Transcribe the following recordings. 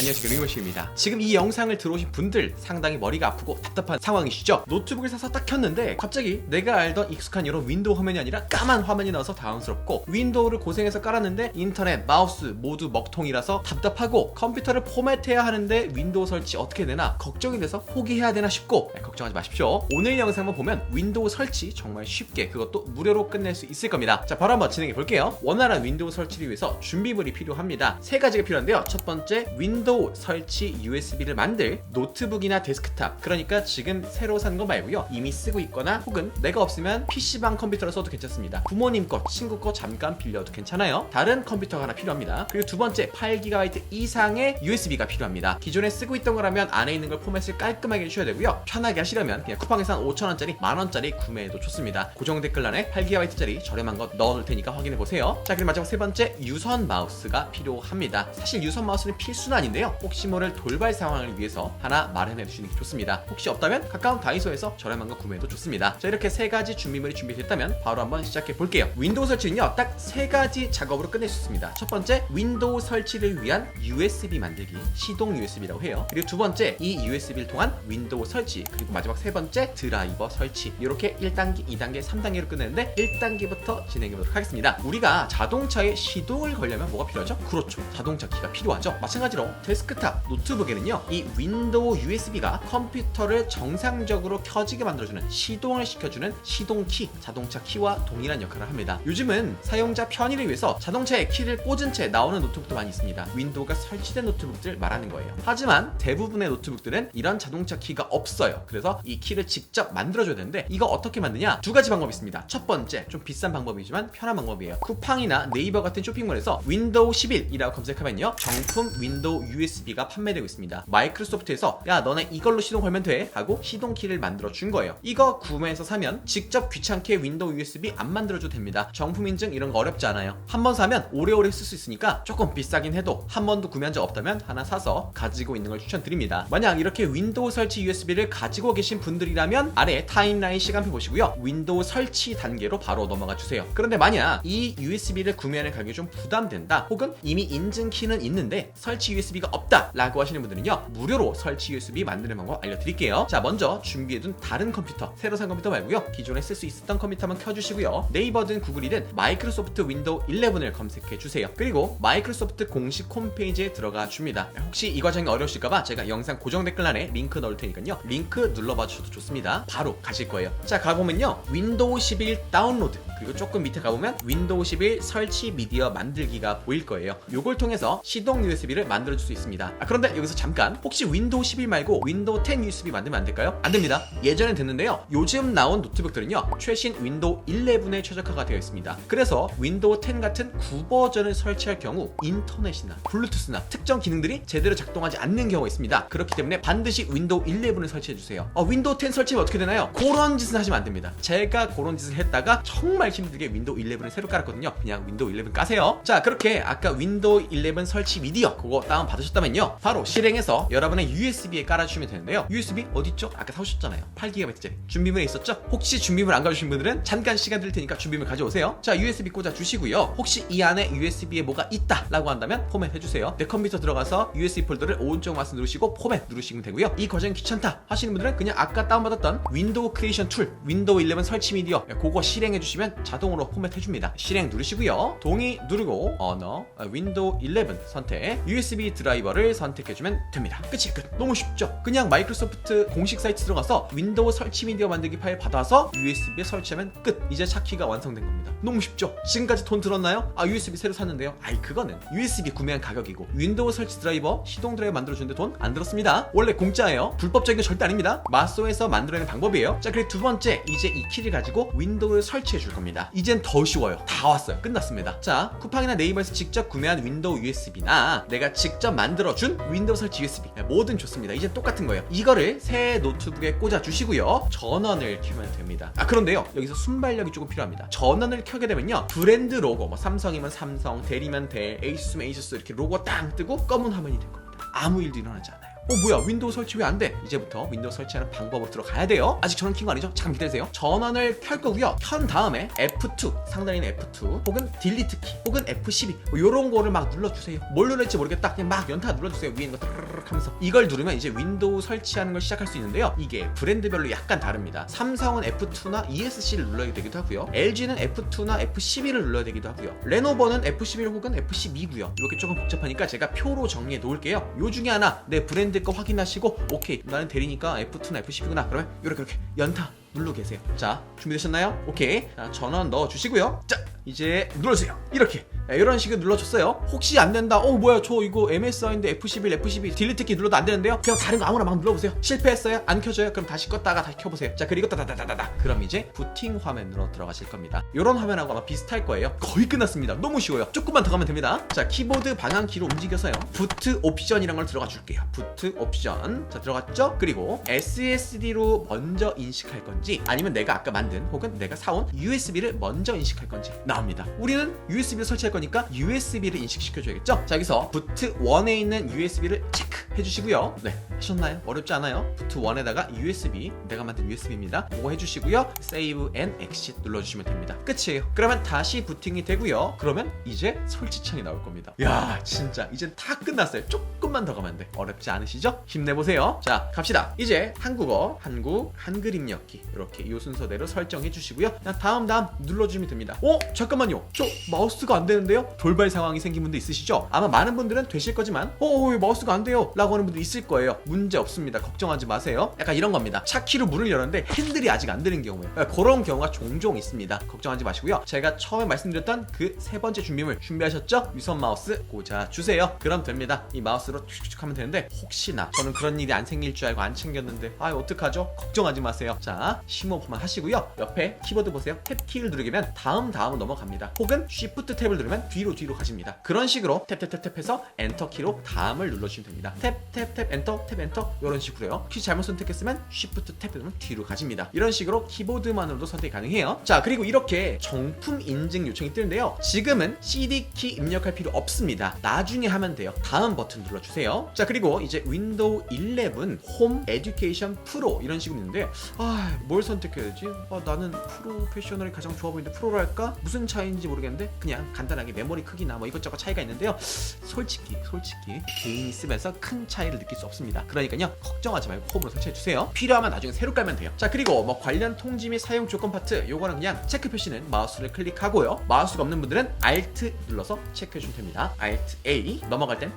안녕하세요 리모시입니다. 지금 이 영상을 들어오신 분들 상당히 머리가 아프고 답답한 상황이시죠? 노트북을 사서 딱 켰는데 갑자기 내가 알던 익숙한 이런 윈도우 화면이 아니라 까만 화면이 나와서 당황스럽고 윈도우를 고생해서 깔았는데 인터넷 마우스 모두 먹통이라서 답답하고 컴퓨터를 포맷해야 하는데 윈도우 설치 어떻게 되나 걱정이 돼서 포기해야 되나 싶고 네, 걱정하지 마십시오. 오늘 영상만 보면 윈도우 설치 정말 쉽게 그것도 무료로 끝낼 수 있을 겁니다. 자 바로 한번 진행해 볼게요. 원활한 윈도우 설치를 위해서 준비물이 필요합니다. 세 가지가 필요한데요. 첫 번째 윈도우 설치 USB를 만들 노트북이나 데스크탑. 그러니까 지금 새로 산 거 말고요. 이미 쓰고 있거나 혹은 내가 없으면 PC방 컴퓨터를 써도 괜찮습니다. 부모님 거 친구 거 잠깐 빌려도 괜찮아요. 다른 컴퓨터가 하나 필요합니다. 그리고 두 번째 8GB 이상의 USB가 필요합니다. 기존에 쓰고 있던 거라면 안에 있는 걸 포맷을 깔끔하게 해주셔야 되고요. 편하게 하시려면 그냥 쿠팡에서 한 5천원짜리 만원짜리 구매해도 좋습니다. 고정 댓글란에 8GB짜리 저렴한 거 넣어둘 테니까 확인해 보세요. 자 그리고 마지막 세 번째 유선 마우스가 필요합니다. 사실 유선 마우스는 필수는 아닌데 요. 혹시 모를 돌발 상황을 위해서 하나 마련해 주시는 게 좋습니다. 혹시 없다면 가까운 다이소에서 저렴한 거 구매해도 좋습니다. 자 이렇게 세 가지 준비물이 준비됐다면 바로 한번 시작해 볼게요. 윈도우 설치는요 딱 세 가지 작업으로 끝낼 수 있습니다. 첫 번째 윈도우 설치를 위한 USB 만들기 시동 USB라고 해요. 그리고 두 번째 이 USB를 통한 윈도우 설치 그리고 마지막 세 번째 드라이버 설치. 이렇게 1단계 2단계 3단계로 끝내는데 1단계부터 진행해 보도록 하겠습니다. 우리가 자동차에 시동을 걸려면 뭐가 필요하죠? 그렇죠. 자동차 키가 필요하죠. 마찬가지로 데스크탑 노트북에는요 이 윈도우 USB가 컴퓨터를 정상적으로 켜지게 만들어주는 시동을 시켜주는 시동키 자동차 키와 동일한 역할을 합니다. 요즘은 사용자 편의를 위해서 자동차에 키를 꽂은 채 나오는 노트북도 많이 있습니다. 윈도우가 설치된 노트북들 말하는 거예요. 하지만 대부분의 노트북들은 이런 자동차 키가 없어요. 그래서 이 키를 직접 만들어줘야 되는데 이거 어떻게 만드냐? 두 가지 방법이 있습니다. 첫 번째 좀 비싼 방법이지만 편한 방법이에요. 쿠팡이나 네이버 같은 쇼핑몰에서 윈도우 11이라고 검색하면요 정품 윈도우 USB가 판매되고 있습니다. 마이크로소프트에서 야 너네 이걸로 시동 걸면 돼? 하고 시동 키를 만들어 준 거예요. 이거 구매해서 사면 직접 귀찮게 윈도우 USB 안 만들어줘도 됩니다. 정품 인증 이런 거 어렵지 않아요. 한 번 사면 오래오래 쓸 수 있으니까 조금 비싸긴 해도 한 번도 구매한 적 없다면 하나 사서 가지고 있는 걸 추천드립니다. 만약 이렇게 윈도우 설치 USB를 가지고 계신 분들이라면 아래 타임라인 시간표 보시고요. 윈도우 설치 단계로 바로 넘어가 주세요. 그런데 만약 이 USB를 구매하는 가격이 좀 부담된다 혹은 이미 인증 키는 있는데 설치 USB 가 없다 라고 하시는 분들은요 무료로 설치 USB 만드는 방법 알려드릴게요. 자 먼저 준비해둔 다른 컴퓨터 새로 산 컴퓨터 말고요 기존에 쓸 수 있었던 컴퓨터만 켜주시고요. 네이버든 구글이든 마이크로소프트 윈도우 11을 검색해 주세요. 그리고 마이크로소프트 공식 홈페이지에 들어가 줍니다. 혹시 이 과정이 어려우실까봐 제가 영상 고정 댓글란에 링크 넣을 테니까요. 링크 눌러봐 주셔도 좋습니다. 바로 가실 거예요. 자 가보면요. 윈도우 11 다운로드. 그리고 조금 밑에 가보면 윈도우 11 설치 미디어 만들기가 보일 거예요. 요걸 통해서 시동 USB를 만들어 줄 수 있습니다. 아, 그런데 여기서 잠깐 혹시 윈도우 11 말고 윈도우 10 USB 만들면 안 될까요? 안 됩니다. 예전엔 됐는데요. 요즘 나온 노트북들은요 최신 윈도우 11에 최적화가 되어 있습니다. 그래서 윈도우 10 같은 9버전을 설치할 경우 인터넷이나 블루투스나 특정 기능들이 제대로 작동하지 않는 경우가 있습니다. 그렇기 때문에 반드시 윈도우 11을 설치해 주세요. 어, 윈도우 10 설치면 어떻게 되나요? 그런 짓은 하시면 안 됩니다. 제가 그런 짓을 했다가 정말 힘들게 윈도우 11을 새로 깔았거든요. 그냥 윈도우 11 까세요. 자 그렇게 아까 윈도우 11 설치 미디어 그거 다운 받 으셨다면요. 바로 실행해서 여러분의 USB에 깔아주시면 되는데요. USB 어딨죠? 아까 사오셨잖아요. 8GB짜리 준비물에 있었죠? 혹시 준비물 안 가주신 분들은 잠깐 시간 드릴 테니까 준비물 가져오세요. 자 USB 꽂아 주시고요. 혹시 이 안에 USB에 뭐가 있다 라고 한다면 포맷 해주세요. 내 컴퓨터 들어가서 USB 폴더를 오른쪽 마우스 누르시고 포맷 누르시면 되고요. 이 과정이 귀찮다 하시는 분들은 그냥 아까 다운받았던 윈도우 크리에이션 툴 윈도우 11 설치 미디어 그거 실행해 주시면 자동으로 포맷 해줍니다. 실행 누르시고요. 동의 누르고 언어 어, 윈도우 11 선택 USB 드라이 버를 선택해주면 됩니다. 끝이에요 끝. 너무 쉽죠? 그냥 마이크로소프트 공식 사이트 들어가서 윈도우 설치 미디어 만들기 파일 받아서 USB에 설치하면 끝. 이제 차키가 완성된 겁니다. 너무 쉽죠? 지금까지 돈 들었나요? 아 USB 새로 샀는데요. 아이 그거는 USB 구매한 가격이고 윈도우 설치 드라이버 시동 드라이버 만들어주는데 돈 안 들었습니다. 원래 공짜예요. 불법적인 거 절대 아닙니다. 마소에서 만들어내는 방법이에요. 자 그리고 두 번째 이제 이 키를 가지고 윈도우를 설치해 줄 겁니다. 이젠 더 쉬워요. 다 왔어요. 끝났습니다. 자 쿠팡이나 네이버에서 직접 구매한 윈도우 USB나 내가 직접 만들어준 윈도우 설치 USB. 네, 뭐든 좋습니다. 이제 똑같은 거예요. 이거를 새 노트북에 꽂아 주시고요. 전원을 켜면 됩니다. 아 그런데요. 여기서 순발력이 조금 필요합니다. 전원을 켜게 되면요. 브랜드 로고 뭐 삼성이면 삼성 대리면 대 에이수스면 에이수스 이렇게 로고 땅 뜨고 검은 화면이 될 겁니다. 아무 일도 일어나지 않아요 어 뭐야 윈도우 설치 왜 안 돼? 이제부터 윈도우 설치하는 방법으로 들어가야 돼요. 아직 전원 킨 거 아니죠? 잠깐 기다리세요. 전원을 켤 거고요. 켠 다음에 F2 상단에는 F2 혹은 딜리트 키 혹은 F12 뭐 이런 거를 막 눌러주세요. 뭘 눌러할지 모르겠다. 그냥 막 연타 눌러주세요. 위에 있는 거 하면서 이걸 누르면 이제 윈도우 설치하는 걸 시작할 수 있는데요. 이게 브랜드별로 약간 다릅니다. 삼성은 F2나 ESC를 눌러야 되기도 하고요. LG는 F2나 F12를 눌러야 되기도 하고요. 레노버는 F11 혹은 F12고요. 이렇게 조금 복잡하니까 제가 표로 정리해 놓을게요. 요 중에 하나 내 브랜드 거 확인하시고 오케이. 나는 대리니까 F2나 F12구나. 그러면 이렇게 이렇게. 연타 누르 계세요. 자, 준비되셨나요? 오케이. 자, 전원 넣어 주시고요. 자, 이제 눌러주세요. 이렇게. 네, 이런 식으로 눌러줬어요. 혹시 안 된다. 어, 뭐야, 저 이거 MSI인데 F11, F12 딜리트 키 눌러도 안 되는데요? 그냥 다른 거 아무나 막 눌러보세요. 실패했어요? 안 켜져요? 그럼 다시 껐다가 다시 켜보세요. 자, 그리고 따다다다다다. 그럼 이제 부팅 화면으로 들어가실 겁니다. 이런 화면하고 아마 비슷할 거예요. 거의 끝났습니다. 너무 쉬워요. 조금만 더 가면 됩니다. 자, 키보드 방향키로 움직여서요. 부트 옵션이란 걸 들어가 줄게요. 부트 옵션. 자, 들어갔죠? 그리고 SSD로 먼저 인식할 건지 아니면 내가 아까 만든 혹은 내가 사온 USB를 먼저 인식할 건지 나옵니다. 우리는 USB를 설치할 거니까 USB를 인식시켜 줘야겠죠? 자, 여기서 부트 1에 있는 USB를 체크해 주시고요. 네, 하셨나요? 어렵지 않아요? 부트 1에다가 USB, 내가 만든 USB입니다. 그거 해 주시고요. Save and Exit 눌러 주시면 됩니다. 끝이에요. 그러면 다시 부팅이 되고요. 그러면 이제 설치창이 나올 겁니다. 야, 진짜 이젠 다 끝났어요. 조금만 더 가면 돼. 어렵지 않으시죠? 힘내보세요. 자, 갑시다. 이제 한국어, 한국, 한글 입력기 이렇게 이 순서대로 설정해 주시고요. 다음 다음 눌러주시면 됩니다. 어? 잠깐만요. 저 마우스가 안 되는데요? 돌발 상황이 생긴 분도 있으시죠? 아마 많은 분들은 되실 거지만 어, 왜 마우스가 안 돼요? 라고 하는 분도 있을 거예요. 문제 없습니다. 걱정하지 마세요. 약간 이런 겁니다. 차 키로 문을 열었는데 핸들이 아직 안 되는 경우에 그러니까 그런 경우가 종종 있습니다. 걱정하지 마시고요. 제가 처음에 말씀드렸던 그 세 번째 준비물 준비하셨죠? 유선 마우스 꽂아 주세요. 그럼 됩니다. 이 마우스로 툭툭 하면 되는데 혹시나 저는 그런 일이 안 생길 줄 알고 안 챙겼는데 아 어떡하죠? 걱정하지 마세요. 자 심호흡만 하시고요. 옆에 키보드 보세요. 탭 키를 누르면 다음 다음 넘어갑니다. 혹은 Shift 탭을 누르면 뒤로 뒤로 가십니다. 그런 식으로 탭탭탭탭해서 엔터 키로 다음을 눌러주시면 됩니다. 탭탭탭 엔터 탭 엔터 이런 식으로요. 키 잘못 선택했으면 Shift 탭 누르면 뒤로 가십니다. 이런 식으로 키보드만으로도 선택 가능해요. 자 그리고 이렇게 정품 인증 요청이 뜨는데요. 지금은 CD 키 입력할 필요 없습니다. 나중에 하면 돼요. 다음 버튼 눌러주세요. 자 그리고 이제 윈도우 11 홈 에듀케이션 프로 이런 식으로 있는데 아뭘 선택해야 되지? 아, 나는 프로페셔널이 가장 좋아 보이는데 프로로 할까? 무슨 차이인지 모르겠는데 그냥 간단하게 메모리 크기나 뭐 이것저것 차이가 있는데요. 솔직히 솔직히 개인이 쓰면서 큰 차이를 느낄 수 없습니다. 그러니까요 걱정하지 말고 홈으로 설치해 주세요. 필요하면 나중에 새로 깔면 돼요. 자 그리고 뭐 관련 통지 및 사용 조건 파트 요거는 그냥 체크 표시는 마우스를 클릭하고요. 마우스가 없는 분들은 Alt 눌러서 체크해 주면 됩니다. Alt A 넘어갈 땐.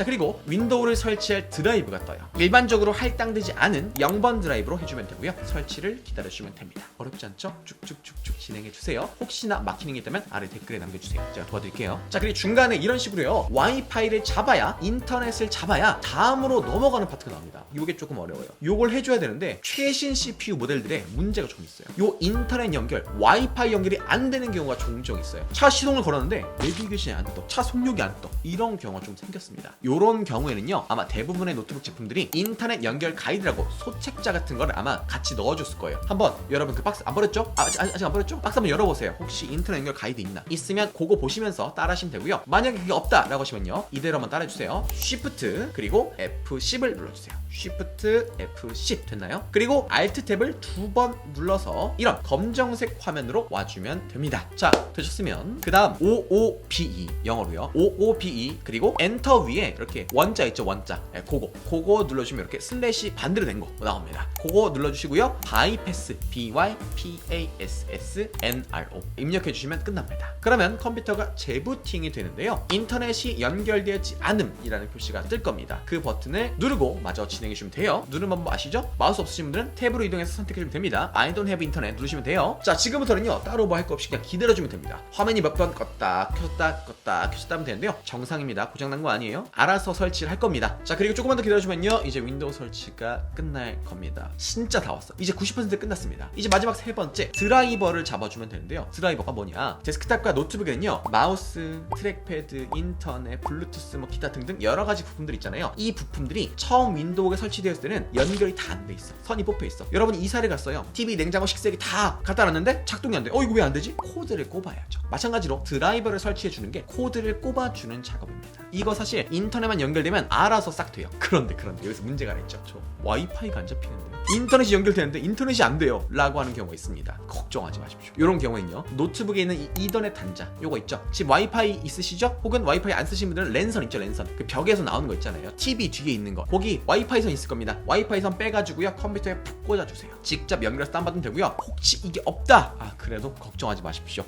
자 그리고 윈도우를 설치할 드라이브가 떠요. 일반적으로 할당되지 않은 0번 드라이브로 해주면 되고요. 설치를 기다려주시면 됩니다. 어렵지 않죠? 쭉쭉쭉쭉 진행해 주세요. 혹시나 막히는 게 있다면 아래 댓글에 남겨주세요. 제가 도와드릴게요. 자 그리고 중간에 이런 식으로요. 와이파이를 잡아야 인터넷을 잡아야 다음으로 넘어가는 파트가 나옵니다. 이게 조금 어려워요. 요걸 해줘야 되는데 최신 CPU 모델들의 문제가 좀 있어요. 요 인터넷 연결, 와이파이 연결이 안 되는 경우가 종종 있어요. 차 시동을 걸었는데 내비게이션이 안 떠, 차 속력이 안 떠. 이런 경우가 좀 생겼습니다. 요런 경우에는요, 아마 대부분의 노트북 제품들이 인터넷 연결 가이드라고 소책자 같은 걸 아마 같이 넣어줬을 거예요. 한번 여러분 그 박스 안 버렸죠? 아, 아직, 아직 안 버렸죠? 박스 한번 열어보세요. 혹시 인터넷 연결 가이드 있나? 있으면 그거 보시면서 따라 하시면 되고요. 만약에 그게 없다 라고 하시면요, 이대로 한번 따라 해주세요. Shift 그리고 F10을 눌러주세요. Shift F10 됐나요? 그리고 Alt 탭을 두 번 눌러서 이런 검정색 화면으로 와주면 됩니다. 자 되셨으면 그 다음 OOBE 영어로요. OOBE 그리고 엔터 위에 이렇게 원자 있죠 원자. 네, 그거 그거 눌러주면 이렇게 슬래시 반대로 된 거 나옵니다. 그거 눌러주시고요. bypass B Y P A S S N R O 입력해 주시면 끝납니다. 그러면 컴퓨터가 재부팅이 되는데요. 인터넷이 연결되지 않음이라는 표시가 뜰 겁니다. 그 버튼을 누르고 마저 진행해 주시면 돼요. 누르는 방법 아시죠? 마우스 없으신 분들은 탭으로 이동해서 선택해 주면 됩니다. I don't have internet 누르시면 돼요. 자, 지금부터는요. 따로 뭐 할 거 없이 그냥 기다려 주면 됩니다. 화면이 몇 번 껐다 켰다 껐다 켰다 하면 되는데요. 정상입니다. 고장 난 거 아니에요. 알아 서 설치를 할 겁니다. 자, 그리고 조금만 더 기다려 주면요. 이제 윈도우 설치가 끝날 겁니다. 진짜 다 왔어. 이제 90% 끝났습니다. 이제 마지막 세 번째 드라이버를 잡아주면 되는데요. 드라이버가 뭐냐? 데스크탑과 노트북에는요. 마우스, 트랙패드, 인터넷, 블루투스, 뭐 기타 등등 여러 가지 부품들 있잖아요. 이 부품들이 처음 윈도우가 설치되었을 때는 연결이 다 안 돼 있어. 선이 뽑혀 있어. 여러분이 이사를 갔어요. TV, 냉장고, 식세기 다 갖다 놨는데 작동이 안 돼. 어 이거 왜 안 되지? 코드를 꼽아야죠. 마찬가지로 드라이버를 설치해 주는 게 코드를 꼽아주는 작업입니다. 이거 사실 인 터넷만 연결되면 알아서 싹 돼요. 그런데 그런데 여기서 문제가 있죠. 저 와이파이가 안 잡히는데 인터넷이 연결되는데 인터넷이 안 돼요. 라고 하는 경우가 있습니다. 걱정하지 마십시오. 이런 경우에는요. 노트북에 있는 이 이더넷 단자 요거 있죠. 지금 와이파이 있으시죠? 혹은 와이파이 안 쓰시는 분들은 랜선 있죠. 랜선. 그 벽에서 나오는 거 있잖아요. TV 뒤에 있는 거. 거기 와이파이 선 있을 겁니다. 와이파이 선 빼가지고요. 컴퓨터에 푹 꽂아주세요. 직접 연결해서 다운받으면 되고요. 혹시 이게 없다. 아 그래도 걱정하지 마십시오.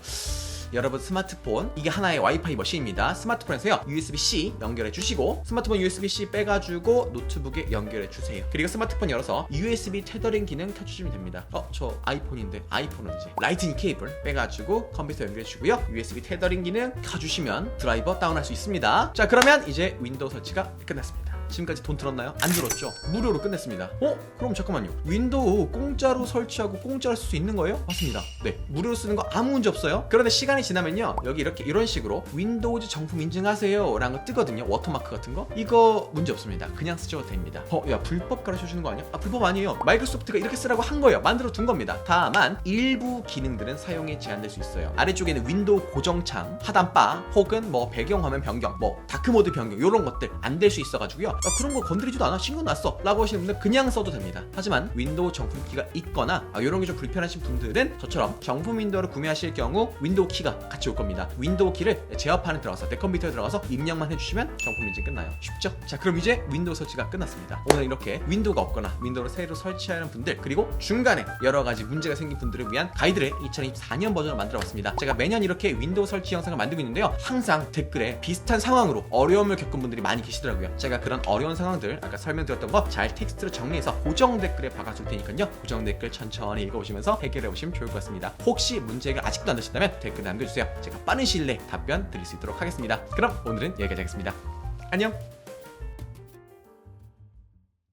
여러분 스마트폰 이게 하나의 와이파이 머신입니다. 스마트폰에서요 USB-C 연결해 주시고 스마트폰 USB-C 빼가지고 노트북에 연결해 주세요. 그리고 스마트폰 열어서 USB 테더링 기능 켜주시면 됩니다. 어 저 아이폰인데 아이폰은 이제 라이트닝 케이블 빼가지고 컴퓨터 연결해 주고요. USB 테더링 기능 켜주시면 드라이버 다운할 수 있습니다. 자 그러면 이제 윈도우 설치가 끝났습니다. 지금까지 돈 들었나요? 안 들었죠? 무료로 끝냈습니다. 어? 그럼 잠깐만요. 윈도우 공짜로 설치하고 공짜로 쓸 수 있는 거예요? 맞습니다. 네. 무료로 쓰는 거 아무 문제 없어요. 그런데 시간이 지나면요. 여기 이렇게 이런 식으로 윈도우즈 정품 인증하세요. 라는 거 뜨거든요. 워터마크 같은 거. 이거 문제 없습니다. 그냥 쓰셔도 됩니다. 어, 야, 불법 가르쳐 주는 거 아니야? 아, 불법 아니에요. 마이크로소프트가 이렇게 쓰라고 한 거예요. 만들어 둔 겁니다. 다만 일부 기능들은 사용이 제한될 수 있어요. 아래쪽에는 윈도우 고정창, 하단바, 혹은 뭐 배경화면 변경, 뭐 다크모드 변경 이런 것들 안 될 수 있어가지고요. 아, 그런 거 건드리지도 않아 신경 났어 라고 하시는 분들 그냥 써도 됩니다. 하지만 윈도우 정품 키가 있거나 아, 이런 게 좀 불편하신 분들은 저처럼 정품 윈도우를 구매하실 경우 윈도우 키가 같이 올 겁니다. 윈도우 키를 제어판에 들어가서 내 컴퓨터에 들어가서 입력만 해주시면 정품 인증 끝나요. 쉽죠? 자 그럼 이제 윈도우 설치가 끝났습니다. 오늘 이렇게 윈도우가 없거나 윈도우를 새로 설치하는 분들 그리고 중간에 여러 가지 문제가 생긴 분들을 위한 가이드를 2024년 버전으로 만들어 봤습니다. 제가 매년 이렇게 윈도우 설치 영상을 만들고 있는데요. 항상 댓글에 비슷한 상황으로 어려움을 겪은 분들이 많이 계시더라고요. 제가 그런 어려운 상황들 아까 설명드렸던 거잘 텍스트로 정리해서 고정 댓글에 박아줄 테니까요. 고정 댓글 천천히 읽어보시면서 해결해 보시면 좋을 것 같습니다. 혹시 문제가 아직도 안 되신다면 댓글 남겨주세요. 제가 빠른 시일 내에 답변 드릴 수 있도록 하겠습니다. 그럼 오늘은 여기까지 하겠습니다. 안녕.